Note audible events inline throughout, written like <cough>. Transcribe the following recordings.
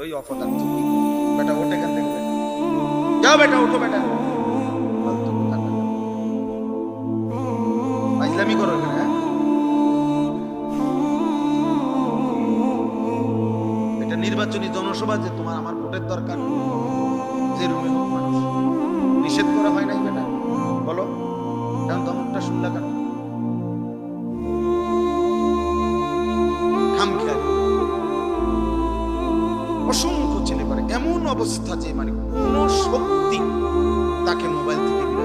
ওই অপদার্থ বেটা, ওঠে এখান থেকে। যাও বেটা, ওঠো বেটা। ফালতু করো এখানে হ্যাঁ? এটা নির্বাচনী জনসভা যে তোমার, আমার ভোটের দরকার। যে রুমে অবস্থা যে মানে কোন শক্তি তাকে মোবাইল থেকে।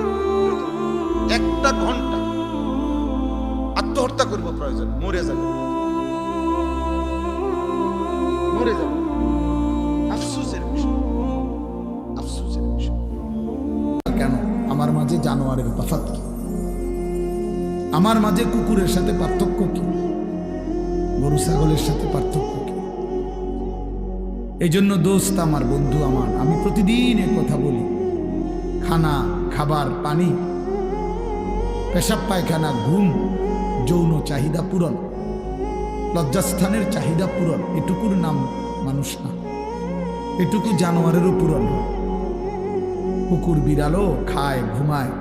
একটা ঘণ্টা আত্মহত্যা করব প্রয়োজন, মরে যাবে। মরে যাবে। কেন? আমার মাঝে জানোয়ারের তফাৎ কি? আমার মাঝে কুকুরের সাথে পার্থক্য কি? গরু, ছাগলের সাথে পার্থক্য এই জন্য দোস্ত আমার বন্ধু আমার, আমি প্রতিদিন কথা বলি। খানা, খাবার, পানি, পেশাব পায়খানা, ঘুম, যৌন চাহিদা পূরণ, লজ্জাস্থানের চাহিদা পূরণ, এটুকুর নাম মানুষ না। এটুকু জানোয়ারেরও পূরণ কুকুর বিড়ালও খায়, ঘুমায়।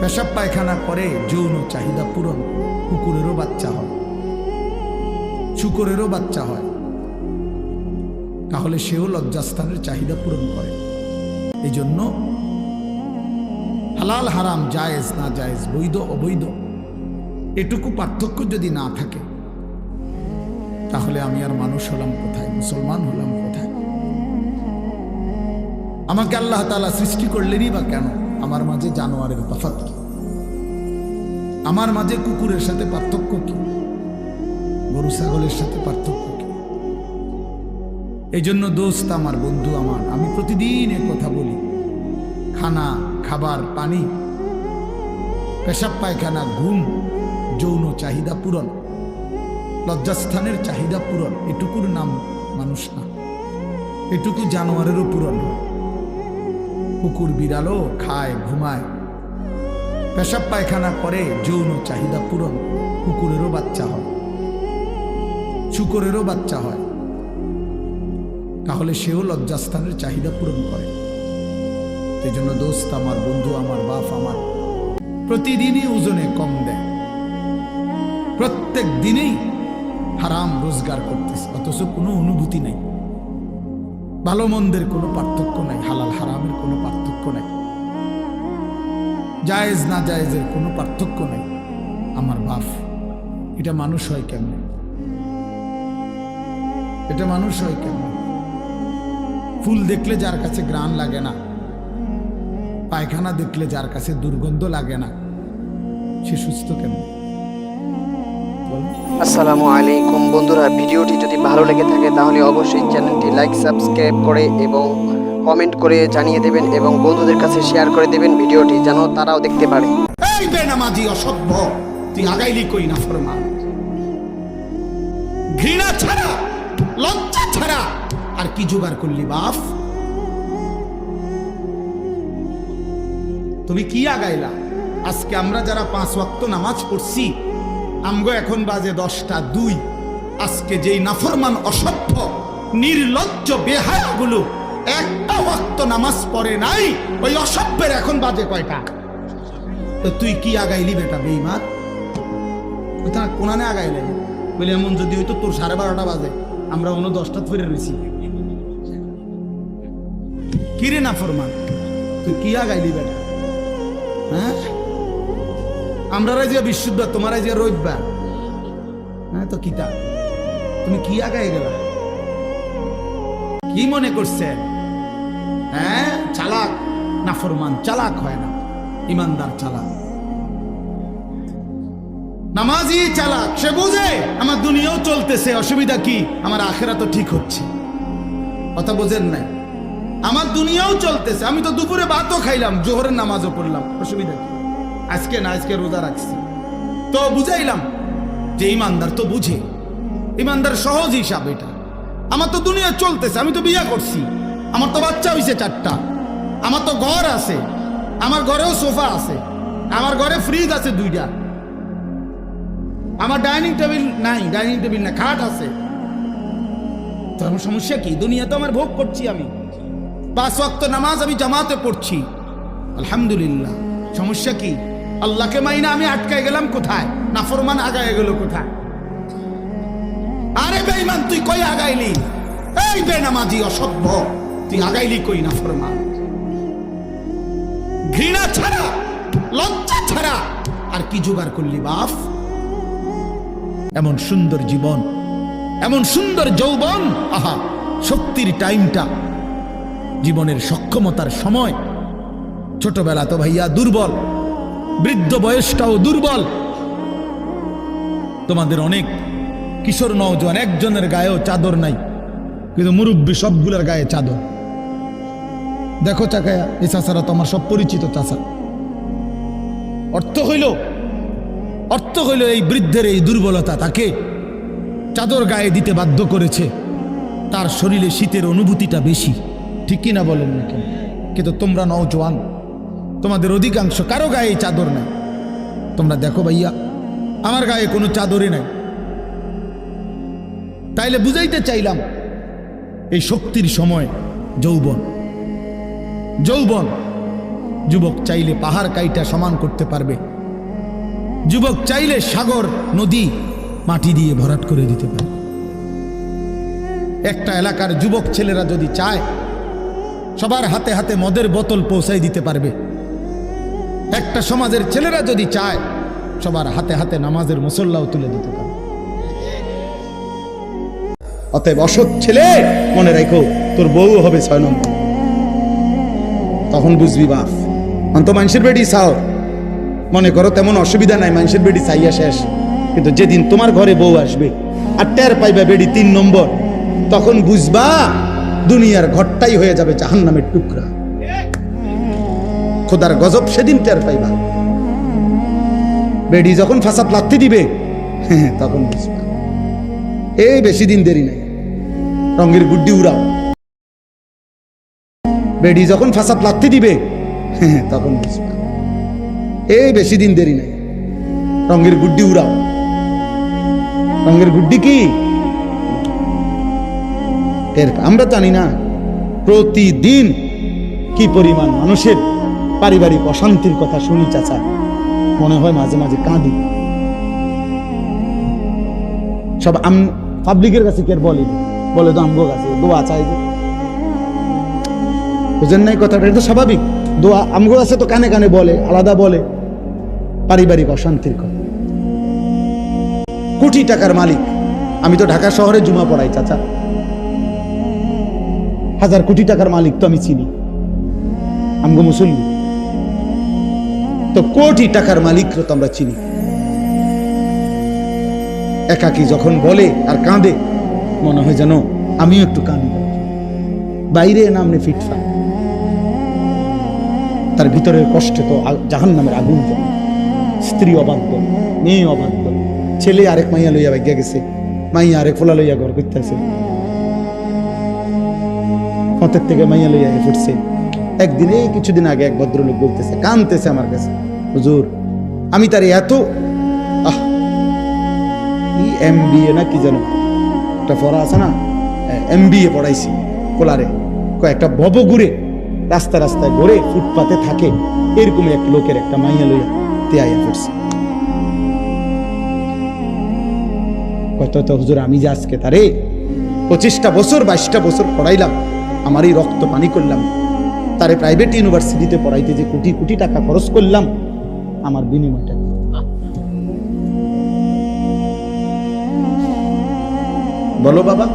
পেশাব পায়খানা করে, যৌন চাহিদা পূরণ, কুকুরেরও বাচ্চা হয়। শুকরেরও বাচ্চা হয়। তাহলে সেও লজ্জাস্থানের চাহিদা পূরণ করে। এই জন্য হালাল হারাম জায়েজ না জায়েজ বৈধ অবৈধ এটুকু পার্থক্য যদি না থাকে, তাহলে আমি আর মানুষ হলাম কোথায়? মুসলমান হলাম কোথায়? আমাকে আল্লাহ তালা সৃষ্টি করলেনই বা কেন? আমার মাঝে জানোয়ারের তফাৎ কি? আমার মাঝে কুকুরের সাথে পার্থক্য কি? গরু, ছাগলের সাথে পার্থক্য এই জন্য দোস্ত আমার বন্ধু আমার, আমি প্রতিদিন এ কথা বলি। খানা, খাবার, পানি, পেশাব, পায়খানা, ঘুম, যৌন চাহিদা পূরণ, লজ্জাস্থানের চাহিদা পূরণ, এটুকুর নাম মানুষ না। এটুকু জানোয়ারেরও পূরণ কুকুর বিড়ালও খায়, ঘুমায়। পেশাব, পায়খানা করে, যৌন চাহিদা পূরণ, কুকুরেরও বাচ্চা হয়। শুকরেরও বাচ্চা হয়। তাহলে সেও লজ্জাস্থানের চাহিদা পূরণ করে। এই জন্য দোস্ত আমার, বন্ধু আমার, বাপ আমার, প্রতিদিনই ওজনে কম দেয়। প্রত্যেক দিনেই হারাম রোজগার করতেছে, অথচ কোনো অনুভূতি নেই। ভালো মন্দের কোনো পার্থক্য নাই, হালাল হারামের কোনো পার্থক্য নাই। জায়েজ না জায়েজের কোনো পার্থক্য নাই। আমার বাপ, এটা মানুষ হয় কেমনে? এটা মানুষ হয় কেমনে? ফুল দেখলে যার কাছে গ্রান লাগে না। পায়খানা দেখলে যার কাছে দুর্গন্ধ লাগে না। সে সুস্থ কেমন? আসসালামু আলাইকুম বন্ধুরা ভিডিওটি যদি ভালো লেগে থাকে তাহলে অবশ্যই চ্যানেলটি লাইক সাবস্ক্রাইব করে এবং কমেন্ট করে জানিয়ে দেবেন এবং বন্ধুদের কাছে শেয়ার করে দেবেন ভিডিওটি যেন তারাও দেখতে পারে। এই বেনামাজি অসভ্য তুই আগাইলি কই না ফরমান? ঘৃণা ছাড়া আর কি জোগাড় করলি, বাপ? তুমি কি আগাইলা? আজকে আমরা যারা পাঁচ ওয়াক্ত নামাজ পড়ছি, আমগো এখন বাজে দশটা দুই। আজকে যেই নাফরমান অসভ্য, নির্লজ্জ, বেহায়াগুলো একটা ওয়াক্ত নামাজ পড়ে নাই, ওই অসভ্যের এখন বাজে কয়টা? তো তুই কি আগাইলি বেটা বেইমান কোথা কোনানে আগাইলে। বলে, এমন যদি হইতো তোর সাড়ে বারোটা বাজে, আমরা অন্য দশটা ফিরে রয়েছি কিরে না ফরমান? তুই কি আগাইলি বেটা? হ্যাঁ? আমরা যে বিশুদ্ধ, তোমার যে রোববার। হ্যাঁ তো কিতা? তুমি কি আগাই গেলা? কি মনে করছে? হ্যাঁ চালাক? না ফরমান, চালাক হয় না। ইমানদার চালাক। নামাজি চালাক, সে বুঝে আমার দুনিয়াও চলতেছে, অসুবিধা কি? আমার আখেরা তো ঠিক হচ্ছে। কথা বোঝেন নাই? আমার দুনিয়াও চলতেছে। আমি তো দুপুরে ভাতও খাইলাম, জোহরের নামাজও পড়লাম। অসুবিধা কি? আজকে না, আজকে রোজা রাখছি। তো বুঝাইলাম যে ইমানদার তো বুঝে। ইমানদার সহজ হিসাব এটা। আমার তো দুনিয়া চলতেছে, আমি তো বিয়ে করছি। আমার তো বাচ্চা হয়েছে চারটা। আমার তো ঘর আছে। আমার ঘরেও সোফা আছে। আমার ঘরে ফ্রিজ আছে দুইটা। আমার ডাইনিং টেবিল নাই, ডাইনিং টেবিল না, খাট আছে। তো আমার সমস্যা কি? দুনিয়া তো আমার ভোগ করছি আমি। পাঁচ ওয়াক্ত নামাজ আমি জামাতে পড়ছি। আলহামদুলিল্লাহ। সমস্যা কি? আল্লাহকে মাইনা আমি আটকায় গেলাম কোথায়? নাফরমান আগায় গেল কোথায়? আরে বেঈমান, তুই কই আগাইলি? এই বেনামাজি অসভ্য। তুই আগাইলি কই নাফরমান? ঘৃণা ছাড়া, লজ্জা ছাড়া আর কি জোগাড় করলি বাপ? এমন সুন্দর জীবন, এমন সুন্দর যৌবন, আহা, শক্তির টাইমটা জীবনের সক্ষমতার সময়। ছোটবেলা তো ভাইয়া দুর্বল, বৃদ্ধ বয়সটাও দুর্বল। তোমাদের অনেক কিশোর নওজোয়ান, একজনের গায়েও চাদর নাই, কিন্তু মুরব্বী সবগুলোর গায়ে চাদর। দেখো চাকায়া, এই চাষারা তোমার সব পরিচিত চাষা অর্থ হইল অর্থ হইল এই বৃদ্ধের এই দুর্বলতা, তাকে চাদর গায়ে দিতে বাধ্য করেছে। তার শরীরে শীতের অনুভূতিটা বেশি। ঠিক কিনা বলেন না কেন? কিন্তু তোমরা নওজোয়ান, তোমাদের অধিকাংশ কারও গায়ে চাদর নাই। তোমরা দেখো ভাইয়া, আমার গায়ে কোনো চাদরই নাই। তাইলে বুঝাইতে চাইলাম, এই শক্তির সময় যৌবন যৌবন, যুবক চাইলে পাহাড় কাইটা সমান করতে পারবে। যুবক চাইলে সাগর, নদী, মাটি দিয়ে ভরাট করে দিতে পারে একটা এলাকার যুবক ছেলেরা যদি চায় সবার হাতে হাতে মদের বোতল পৌঁছাই দিতে পারবে। একটা সমাজের ছেলেরা যদি চায়, সবার হাতে হাতে নামাজের মুসল্লাও তুলে দিতে পারবে। অতএব অসৎ ছেলে, মনে রাখো, তোর বউ হবে ছয় নম্বর। তখন বুঝবি বাপ, অন্ত মানুষের বেডি চাও। মনে করো তেমন অসুবিধা নাই, মানুষের বেডি চাইয়া শেষ। কিন্তু যেদিন তোমার ঘরে বউ আসবে আর টের পাইবা বেডি তিন নম্বর, তখন বুঝবা দুনিয়ার ঘরটাই হয়ে যাবে জাহান নামের টুকরা। খোদার গজব সেদিন টের পাইবা। বেডি যখন ফাঁসা প্লাত্তি দিবে, <laughs> তখন বুঝবা। এই বেশি দিন দেরি নাই। রঙের গুড্ডি উড়াও। বেডি যখন ফাঁসা প্লাত্তি দিবে, <laughs> তখন বুঝবা। এই বেশি দিন দেরি নাই। রঙের গুড্ডি উড়াও। রঙের গুড্ডি কি? টের আমরা জানি না প্রতিদিন কি পরিমাণ মানুষের পারিবারিক অশান্তির কথা শুনি, চাচা। মনে হয় মাঝে মাঝে কাঁদি। সব আম, পাবলিকের কাছে কে বলে? বলে তো আমগো কাছে, দোয়া চাই যে। বুঝেন নাই কথাটা, এটা তো স্বাভাবিক। দোয়া, আমগো কাছে তো কানে কানে বলে, আলাদা বলে। পারিবারিক অশান্তির কথা। কোটি টাকার মালিক। আমি তো ঢাকা শহরে জুমা পড়াই, চাচা। হাজার কোটি টাকার মালিক তো আমি চিনি। আমগো মুসল্লি। তো কোটি টাকার মালিক তো আমরা চিনি। একাকি যখন বলে আর কাঁদে, মনে হয় যেন আমিও একটু কাঁদি। বাইরে নামনে ফিটফা তার ভিতরের কষ্টে তো জাহান নামের আগুন জ্বলে। স্ত্রী অবাধ্য, মেয়ে অবাধ্য। ছেলে আরেক মাইয়া লইয়া ভাগ্যা গেছে। মাইয়া আরেক ফোলা লইয়া ঘর করতেছে ফতের থেকে মাইয়া লইয়া ফুটছে। একদিনে, কিছুদিন আগে এক ভদ্রলোক বলতেছে, কানতেছে আমার কাছে, হুজুর, আমি তার এত আহ, কি এম না কি যেন, একটা পড়া আছে না? এম বি এ পড়াইছি, কোলারে। কয়েকটা বব ঘুরে রাস্তা রাস্তায় ঘুরে ফুটপাতে থাকে, এরকম এক লোকের একটা মাইয়া লইয়া তেয়াইয়া পড়ছে কত তো, হুজুর, আমি যে আজকে তারে পঁচিশটা বছর, বাইশটা বছর পড়াইলাম আমার এই রক্ত পানি করলাম। তারে প্রাইভেট ইউনিভার্সিটিতে পড়াইতে যে কোটি কোটি টাকা খরচ করলাম, আমার বিনিময়টা বলো বাবা।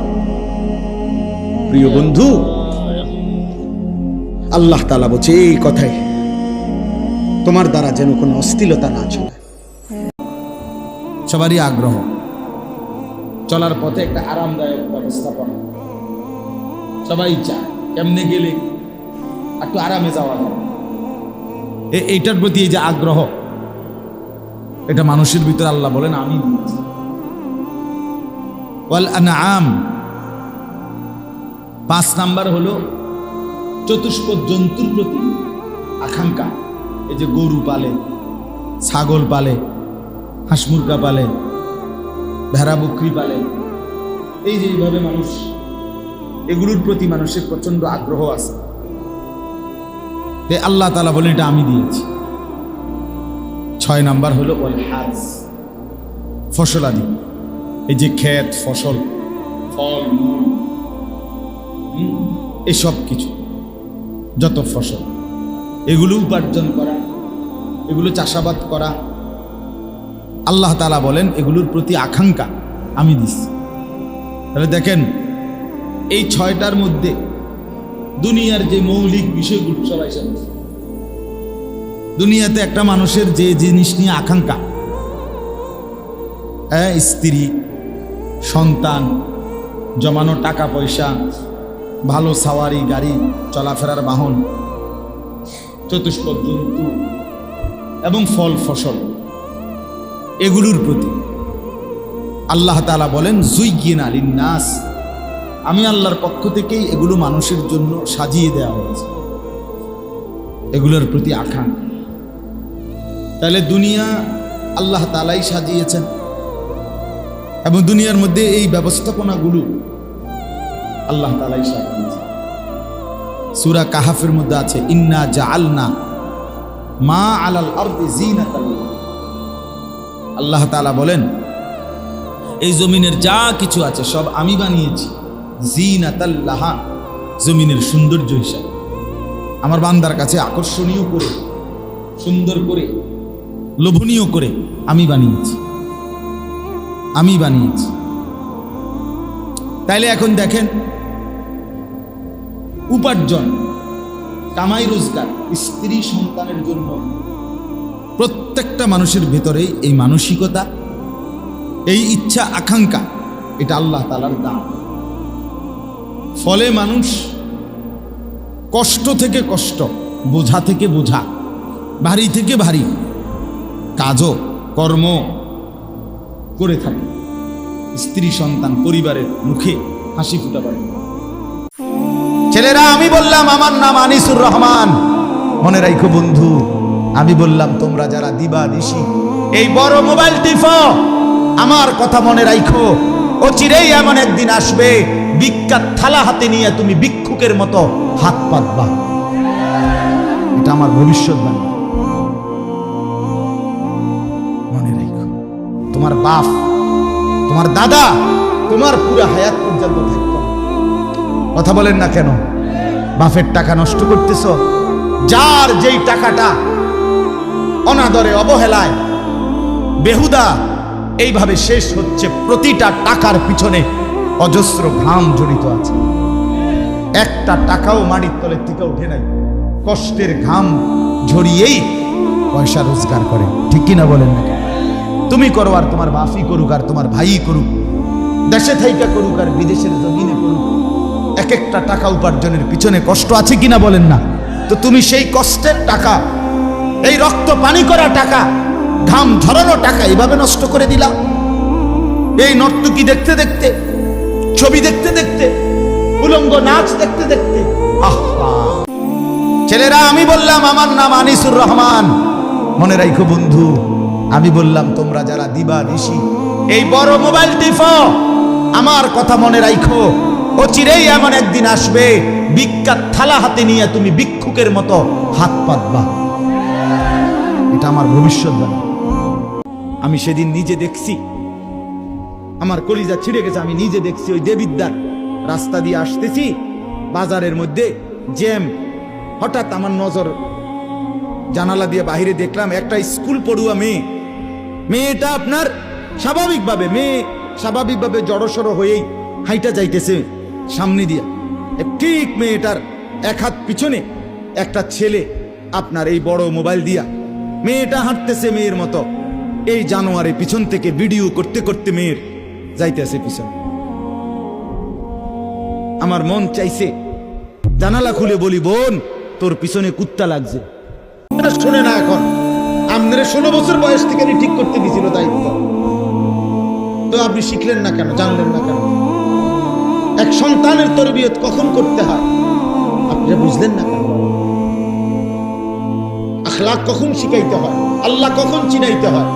প্রিয় বন্ধু, আল্লাহ তালা বলছে, এই কথাই, তোমার দ্বারা যেন কোনো অস্থিলতা না চলে সবারই আগ্রহ। চলার পথে একটা আরামদায়ক ব্যবস্থাপনা। সবাই চায় কেমনে গেলে? একটু আরামে যাওয়া যায়। এইটার প্রতি এই যে আগ্রহ, এটা মানুষের ভিতরে আল্লাহ বলেন, আমি। ওয়াল পাঁচ নাম্বার হলো, চতুষ্পদ জন্তুর প্রতি আকাঙ্ক্ষা। এই যে গরু পালে, ছাগল পালে, হাঁস মুরগা পালে, ভেড়া বকরি পালে, এই যে এইভাবে মানুষ এগুলোর প্রতি মানুষের প্রচণ্ড আগ্রহ আছে। আল্লাহ তালা বলেন, এটা আমি দিয়েছি। ছয় নাম্বার হলো ওয়াল হাজ ফসলাদি এই যে ক্ষেত, ফসল, ফল, মূল এসব কিছু, যত ফসল, এগুলো উপার্জন করা, এগুলো চাষাবাদ করা। আল্লাহ তালা বলেন, এগুলোর প্রতি আকাঙ্ক্ষা আমি দিচ্ছি। তাহলে দেখেন এই ছয়টার মধ্যে দুনিয়ার যে মৌলিক বিষয়গুলো সবাই দুনিয়াতে একটা মানুষের যে জিনিস নিয়ে আকাঙ্ক্ষা। হ্যাঁ স্ত্রী, সন্তান, জমানো টাকা পয়সা, ভালো সাওয়ারি, গাড়ি, চলাফেরার বাহন চতুষ্পদ জন্তু এবং ফল ফসল, এগুলোর প্রতি আল্লাহ তালা বলেন জুইগিন আলিন নাস আমি আল্লাহর পক্ষ থেকেই এগুলো মানুষের জন্য সাজিয়ে দেওয়া হয়েছে। এগুলোর প্রতি আকাঙ্ক্ষা। তাহলে দুনিয়া আল্লাহ তালাই সাজিয়েছেন এবং দুনিয়ার মধ্যে এই ব্যবস্থাপনাগুলো আল্লাহ তালাই সাজিয়েছেন। সুরা কাহাফের মধ্যে আছে, ইন্না জাআলনা মা আলাল আল্লাহ তাআলা বলেন, এই জমিনের যা কিছু আছে সব আমি বানিয়েছি। জিনাতাল্লাহা, জমিনের সৌন্দর্য হিসাবে। আমার বান্দার কাছে আকর্ষণীয় করে, সুন্দর করে, লোভনীয় করে আমি বানিয়েছি। আমি বানিয়েছি। তাইলে এখন দেখেন, উপার্জন, কামাই রোজগার, স্ত্রী সন্তানের জন্য প্রত্যেকটা মানুষের ভেতরেই এই মানসিকতা, এই ইচ্ছা, আকাঙ্ক্ষা, এটা আল্লাহ তালার দান। ফলে মানুষ কষ্ট থেকে কষ্ট, বোঝা থেকে বোঝা, ভারী থেকে ভারী কাজও কর্ম করে থাকে। স্ত্রী, সন্তান, পরিবারের মুখে হাসি ফুটা পারে ছেলেরা, আমি বললাম, আমার নাম আনিসুর রহমান। মনে রাখো বন্ধু, আমি বললাম, তোমরা যারা দিবা দিশি, এই বড় মোবাইল টিফো, আমার কথা মনে রাখো ও চিরেই এমন একদিন আসবে বিখ্যাত থালা হাতে নিয়ে তুমি ভিক্ষুকের মতো হাত পাতবা। এটা আমার ভবিষ্যৎবাণী মনে রাখো, তোমার বাপ, তোমার দাদা, তোমার পুরো হায়াত পর্যন্ত থাকতো। কথা বলেন না কেন? বাফের টাকা নষ্ট করতেছ। যার যেই টাকাটা অনাদরে, অবহেলায়, বেহুদা, এইভাবে শেষ হচ্ছে প্রতিটা টাকার পিছনে অজস্র ঘাম জড়িত আছে। একটা টাকাও মাটির তলের থেকে উঠে নাই। কষ্টের ঘাম ঝরিয়েই পয়সা রোজগার করে। ঠিক কিনা বলেন না তুমি করো আর তোমার বাফি করুক আর তোমার ভাই করুক। দেশে থাইকা করুক আর বিদেশের জমিনে করুক। এক একটা টাকা উপার্জনের পিছনে কষ্ট আছে কিনা বলেন না? তো তুমি সেই কষ্টের টাকা, এই রক্ত পানি করা টাকা, ঘাম ঝরানো টাকা এভাবে নষ্ট করে দিলাম এই নর্তকী দেখতে দেখতে ছবি দেখতে দেখতে, উলঙ্গ নাচ দেখতে দেখতে আহা ছেলেরা, আমি বললাম, আমার নাম আনিসুর রহমান। মনে রাখো বন্ধু, আমি বললাম, তোমরা যারা দিবা নিশি এই বড় মোবাইল টিফো, আমার কথা মনে রাখো ও চিরেই এমন একদিন আসবে, বিখ্যাত থালা হাতে নিয়ে তুমি ভিক্ষুকের মতো হাত পাতবা। এটা আমার ভবিষ্যৎবাণী। আমি সেদিন নিজে দেখছি আমার কলিজা ছিঁড়ে গেছে, আমি নিজে দেখছি ওই দেবিদ্যার রাস্তা দিয়ে আসতেছি, বাজারের মধ্যে জ্যাম। হঠাৎ আমার নজর জানালা দিয়ে বাইরে দেখলাম, একটা স্কুল পড়ুয়া মেয়ে। মেয়েটা আপনার স্বাভাবিকভাবে, মেয়ে স্বাভাবিকভাবে জড়সড় হয়েই হাইটা যাইতেছে সামনে দিয়া। ঠিক মেয়েটার এক হাত পিছনে একটা ছেলে আপনার এই বড় মোবাইল দিয়া। মেয়েটা হাঁটতেছে মেয়ের মতো। এই জানোয়ারে পিছন থেকে ভিডিও করতে করতে মেয়ের যাইতেছে পিছনে। আমার মন চাইছে, জানালা খুলে বলি, বোন, তোর পিছনে কুত্তা লাগছে। শুনে না এখন। আপনার ষোলো বছর বয়স থেকে আমি ঠিক করতে দিছিল দায়িত্ব তো আপনি শিখলেন না কেন, জানলেন না কেন? এক সন্তানের তরবিয়ত কখন করতে হয়? আপনি বুঝলেন না কেন? আখলাক কখন শিখাইতে হয়? আল্লাহ কখন চিনাইতে হয়?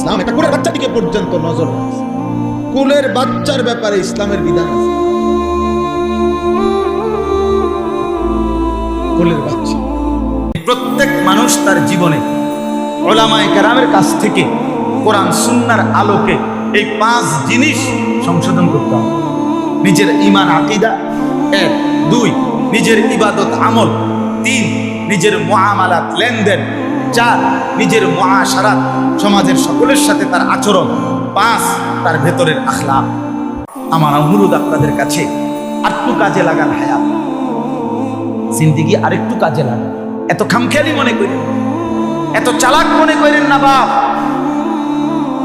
ইসলাম একটা কুলের বাচ্চা দিকে পর্যন্ত নজর রাখছে। কুলের বাচ্চার ব্যাপারে ইসলামের বিধান আছে। কুলের বাচ্চা। প্রত্যেক মানুষ তার জীবনে ওলামায় কেরামের কাছ থেকে কোরআন, সুন্নার আলোকে এই পাঁচ জিনিস সংশোধন করতে হবে। নিজের ইমান আকিদা, এক। দুই, নিজের ইবাদত আমল। তিন, নিজের মহামালাত লেনদেন। চার, নিজের মহাসারাত সমাজের সকলের সাথে তার আচরণ, পাঁচ, তার ভেতরের আখলাপ। আমার অনুরোধ আপনাদের কাছে আটটু কাজে লাগান হায়াত জিন্দিগি আরেকটু কাজে লাগান। এত খামখেয়ালি মনে করেন, এত চালাক মনে করেন না বাপ।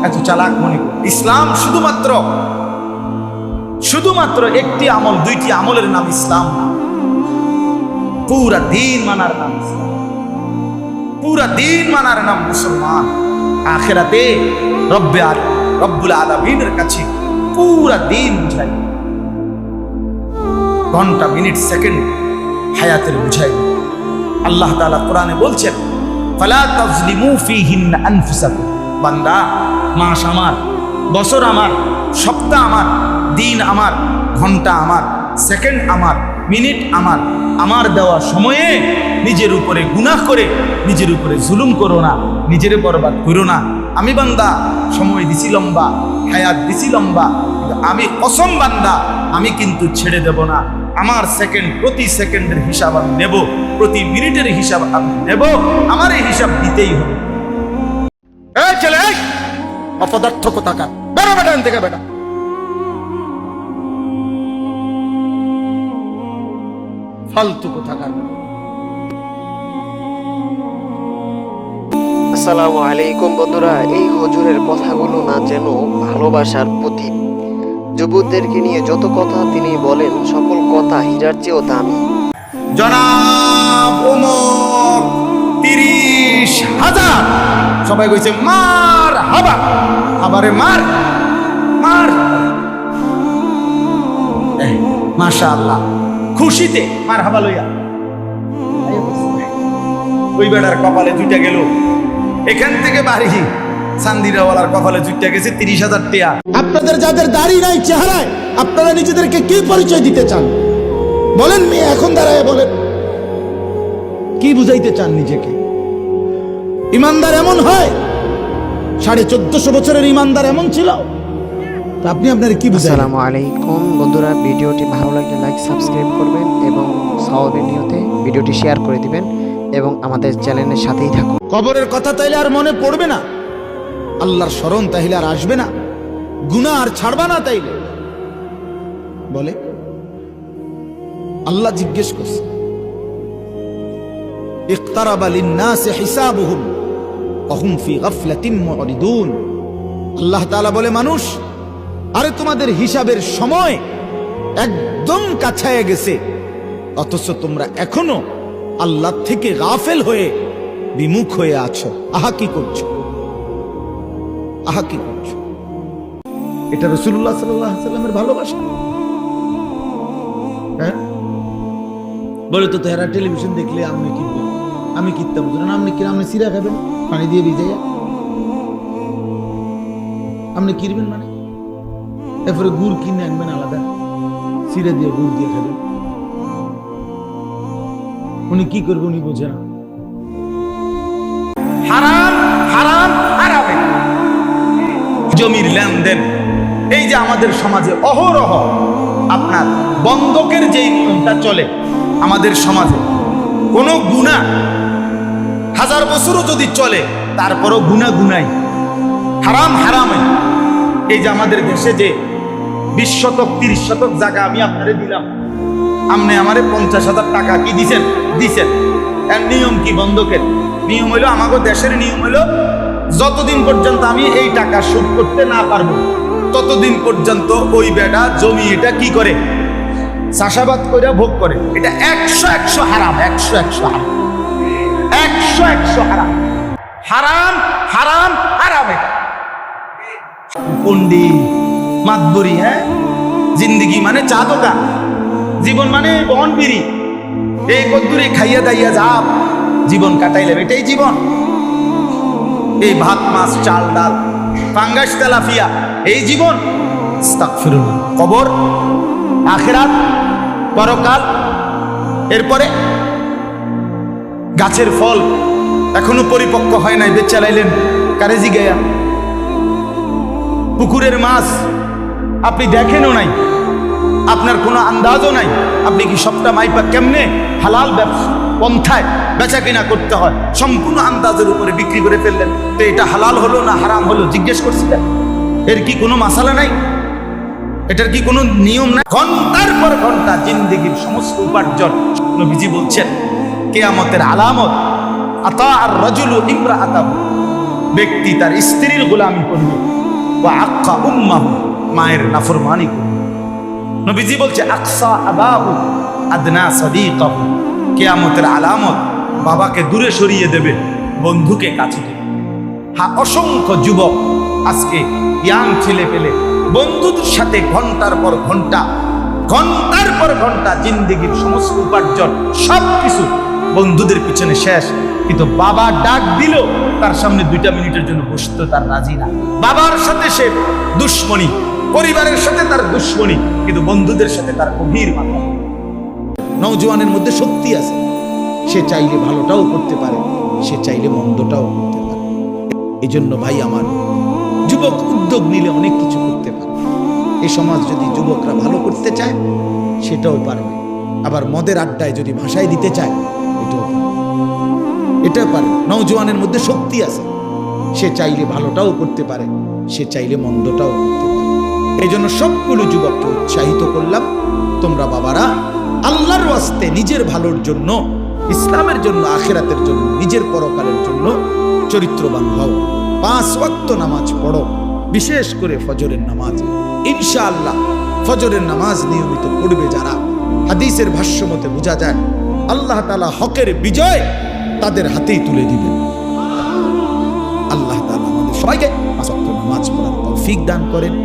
এত চালাক মনে ইসলাম শুধুমাত্র শুধুমাত্র একটি আমল, দুইটি আমলের নাম ইসলাম পুরা দিন মানার নাম ইসলাম। পুরা দিন মানার নাম মুসলমান। আখেরাতে রব্বে আর রব্বুল আলমিনের কাছে পুরা দিন বুঝাই। ঘণ্টা, মিনিট, সেকেন্ড হায়াতের বুঝাই। আল্লাহ তাআলা কোরআনে বলছেন, ফালা তাজলিমু ফীহিন্না আনফুসাকুম। বান্দা, মাস আমার, বছর আমার, সপ্তাহ আমার, দিন আমার, ঘণ্টা আমার, সেকেন্ড আমার মিনিট আমার আমার দেওয়া সময়ে নিজের উপরে গুনাহ করে, নিজের উপরে জুলুম করো না, নিজের বরবাদ করো না। আমি বান্দা, সময় দিছি লম্বা, হায়াত দিছি লম্বা আমি অসম বান্দা, আমি কিন্তু ছেড়ে দেব না। আমার সেকেন্ড প্রতি সেকেন্ডের হিসাব আমি নেব, প্রতি মিনিটের হিসাব আমি নেব, আমার এই হিসাব দিতেই হবে! অপদার্থ কোথাকার? বেটা এখান থেকে বেটা। ফালতু কোথাকার আসসালামু আলাইকুম বন্ধুরা এই হুজুরের কথাগুলো না যেন ভালোবাসার প্রতীক। যুবকদেরকে নিয়ে যত কথা তিনি বলেন সকল কথা হীরার চেয়েও দামি। জনাব উমর তিরিশ হাজার। সবাই কইছে মার হাবা হাবারে মার মার। মাশা আল্লাহ খুশিতে মার হাবা লইয়া। ওই বেড়ার কপালে দুইটা গেল। এখান থেকে বাড়ি সান্দিরাওয়ালার কপালে দুইটা গেছে তিরিশ হাজার টিয়া। আপনাদের যাদের দাড়ি নাই, চেহারায়, আপনারা নিজেদেরকে কি পরিচয় দিতে চান? বলেন মেয়ে, এখন দাঁড়ায় বলেন। কি বুঝাইতে চান নিজেকে? ইমানদার এমন হয়? সাড়ে চোদ্দশো বছরের ইমানদার এমন ছিল? তা আপনি আপনার কি বুঝাইলেন? আসসালামু আলাইকুম। বন্ধুরা ভিডিওটি ভালো লাগলে লাইক সাবস্ক্রাইব করবেন এবং সওয়াবের নিয়তে ভিডিওটি শেয়ার করে দিবেন এবং আমাদের চ্যানেলের সাথেই থাকুন। কবরের কথা তাইলে আর মনে পড়বে না। আল্লাহর স্মরণ তাইলে আর আসবে না। গুনাহ আর ছাড়বা না তাইলে। বলে আল্লাহ জিজ্ঞেস করছে ইকতারাবা লিন্নাসি হিসাবুহুম ওহুম ফি গাফলাতিন মুরিদুন? আল্লাহ তাআলা বলে মানুষ আরে তোমাদের হিসাবের সময় একদম কাছায় গেছে। অথচ তোমরা এখনও আল্লাহ থেকে গাফেল হয়ে বিমুখ হয়ে আছো। আহা, কি করছ? আহা, কি করছ? এটা রসুল্লাহ সাল্লামের ভালোবাসা। হ্যাঁ? বলে তো তেরা টেলিভিশন দেখলে আপনি কিনবেন আমি কিনতাম না, আপনি কিনে আপনি সিরা খাবেন? পানি দিয়ে ভিজাইয়া? আপনি কিনবেন মানে? এরপরে গুড় কিনে আনবেন আলাদা। সিরা দিয়ে গুড় দিয়ে খাবেন। উনি কি করবে উনি বোঝে না। জমির লেনদেন, এই যে আমাদের সমাজে অহরহ, আপনার বন্ধকের যেই নিয়মটা চলে আমাদের সমাজে, কোনো গুণা হাজার বছরও যদি চলে, তারপরও গুণা গুনাই। হারাম, হারামে। এই যে আমাদের দেশে যে বিশ শতক তিরিশ শতক জায়গা আমি আপনারে দিলাম। আপনি আমারে পঞ্চাশ হাজার টাকা কি দিছেন? দিছেন। এর নিয়ম কি বন্ধকের? নিয়ম হইল আমাকে দেশের নিয়ম হইল, যতদিন পর্যন্ত আমি এই টাকা শোধ করতে না পারব, ততদিন পর্যন্ত ওই বেটা জমি এটা কি করে? চাষাবাদ করে ভোগ করে। এটা একশো একশো হারাম, একশো একশো হারাম। একশো একশো হারাম। হারাম হারাম হারাম এটা। পন্ডিত মাতবরি হ্যাঁ? জিন্দিগি মানে চা দোকান জীবন মানে বহন বিড়ি এই কদ্দুরে খাইয়া দাইয়া যাব জীবন কাটাইলে এটাই জীবন। এই ভাত, মাছ, চাল, ডাল, ফাঙ্গাস তেলাফিয়া এই জীবন। কবর, আখেরাত, পরকাল, এরপরে গাছের ফল। এখনও পরিপক্ক হয় নাই বেচ চালাইলেন কারে জিগাইয়া পুকুরের মাছ। আপনি দেখেনও নাই। আপনার কোনো আন্দাজও নাই। আপনি কি সবটা মাইপা কেমনে হালাল ব্যবসা, পন্থায় বেচা কিনা করতে হয়? সম্পূর্ণ আন্দাজের উপরে বিক্রি করে ফেললেন। তো এটা হালাল হলো না হারাম হলো? জিজ্ঞেস করছিলেন এর কি কোনো মাসালা নাই? এটার কি কোনো নিয়ম নাই? ঘণ্টার পর ঘণ্টা জিন্দিগির সমস্ত উপার্জন নবীজি বলছেন, কেয়ামতের আলামত আতা আর রজুলু ইমরা আতাহু ব্যক্তি তার স্ত্রীর গোলামি করবে ও আক্কা উম্মাহু। মায়ের নাফরমানি করবে নবীজি বলছে, আকসা আবাহু আদনা সাদিকাহু। কেয়ামতের আলামত বাবাকে দূরে সরিয়ে দেবে, বন্ধুকে কাছে দেবে। হ্যাঁ অসংখ্য যুবক আজকে ইয়াং ছেলে পেলে বন্ধুদের সাথে ঘণ্টার পর ঘণ্টা, ঘণ্টার পর ঘণ্টা জিন্দিগির সমস্ত উপার্জন সব কিছু বন্ধুদের পিছনে শেষ। কিন্তু বাবা ডাক দিল, তার সামনে দুইটা মিনিটের জন্য বসতে তার রাজি না। বাবার সাথে সে দুশ্মনী। পরিবারের সাথে তার দুশ্মনী, কিন্তু বন্ধুদের সাথে তার গভীর মাথা মধ্যে শক্তি আছে। সে চাইলে ভালোটাও করতে পারে, সে চাইলে মন্দটাও করতে পারে। এই জন্য ভাই আমার, যুবক উদ্যোগ নিলে অনেক কিছু করতে পারে। এই সমাজ যদি যুবকরা ভালো করতে চায়, সেটাও পারবে আবার মদের আড্ডায় যদি ভাষায় দিতে চায়, এটাও এটা পারে। নৌজওয়ানের মধ্যে শক্তি আছে। সে চাইলে ভালোটাও করতে পারে, সে চাইলে মন্দটাও করতে পারে। এই জন্য সবগুলো যুবককে উৎসাহিত করলাম। তোমরা বাবারা, আল্লাহর ওয়াস্তে নিজের ভালোর জন্য, ইসলামের জন্য, আখেরাতের জন্য, নিজের পরকালের জন্য চরিত্রবান হও। পাঁচ ওয়াক্ত নামাজ পড়ো, বিশেষ করে ফজরের নামাজ। ইনশাআল্লাহ, ফজরের নামাজ নিয়মিত পড়বে যারা। হাদিসের ভাষ্য মতে বোঝা যায়, আল্লাহ তালা হকের বিজয় তাদের হাতেই তুলে দিবেন। আল্লাহ তাআলা আমাদের সবাইকে নামাজ পড়ার তৌফিক দান করেন।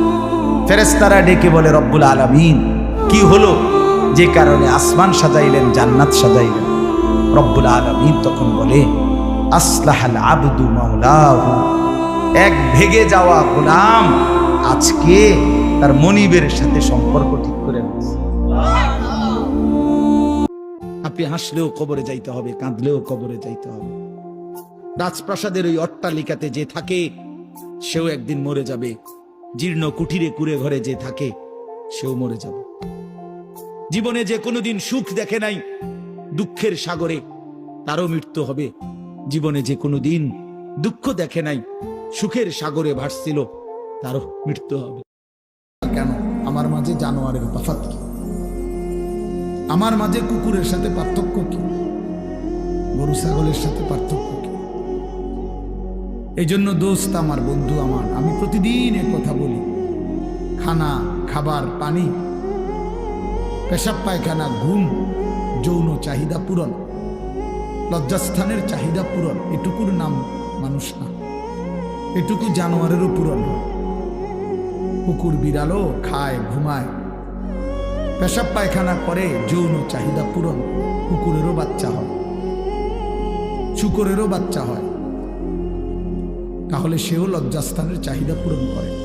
ফেরেস্তারা ডেকে বলে, রব্বুল আলামিন। কি হলো? যে কারণে আসমান সাজাইলেন, জান্নাত সাজাইলেন। রব্বুল আলামিন তখন বলে, আসলাহাল আবদু মাওলাহু। এক ভেগে যাওয়া গোলাম আজকে তার মনিবের সাথে সম্পর্ক ঠিক করে আপনি হাসলেও কবরে যাইতে হবে, কাঁদলেও কবরে যাইতে হবে। রাজপ্রাসাদের ওই অট্টালিকাতে যে থাকে, সেও একদিন মরে যাবে। জীর্ণ কুঠিরে কুড়ে ঘরে যে থাকে, সেও মরে যাবে। জীবনে যে কোনোদিন সুখ দেখে নাই, দুঃখের সাগরে তারও মৃত্যু হবে। জীবনে যে কোনোদিন দুঃখ দেখে নাই, সুখের সাগরে ভাসছিল, তারও মৃত্যু হবে। কেন? আমার মাঝে জানোয়ারের তফাৎ কি? আমার মাঝে কুকুরের সাথে পার্থক্য কি? গরু, ছাগলের সাথে পার্থক্য এই জন্য দোস্ত আমার বন্ধু আমার, আমি প্রতিদিন এ কথা বলি। খানা, খাবার, পানি, পেশাব পায়খানা, ঘুম, যৌন চাহিদা পূরণ, লজ্জাস্থানের চাহিদা পূরণ, এটুকুর নাম মানুষ না। এটুকু জানোয়ারেরও পূরণ কুকুর বিড়ালও খায়, ঘুমায়। পেশাব পায়খানা করে, যৌন চাহিদা পূরণ, কুকুরেরও বাচ্চা হয়। শুকরেরও বাচ্চা হয়। তাহলে সেও লজ্জাস্থানের চাহিদা পূরণ করে।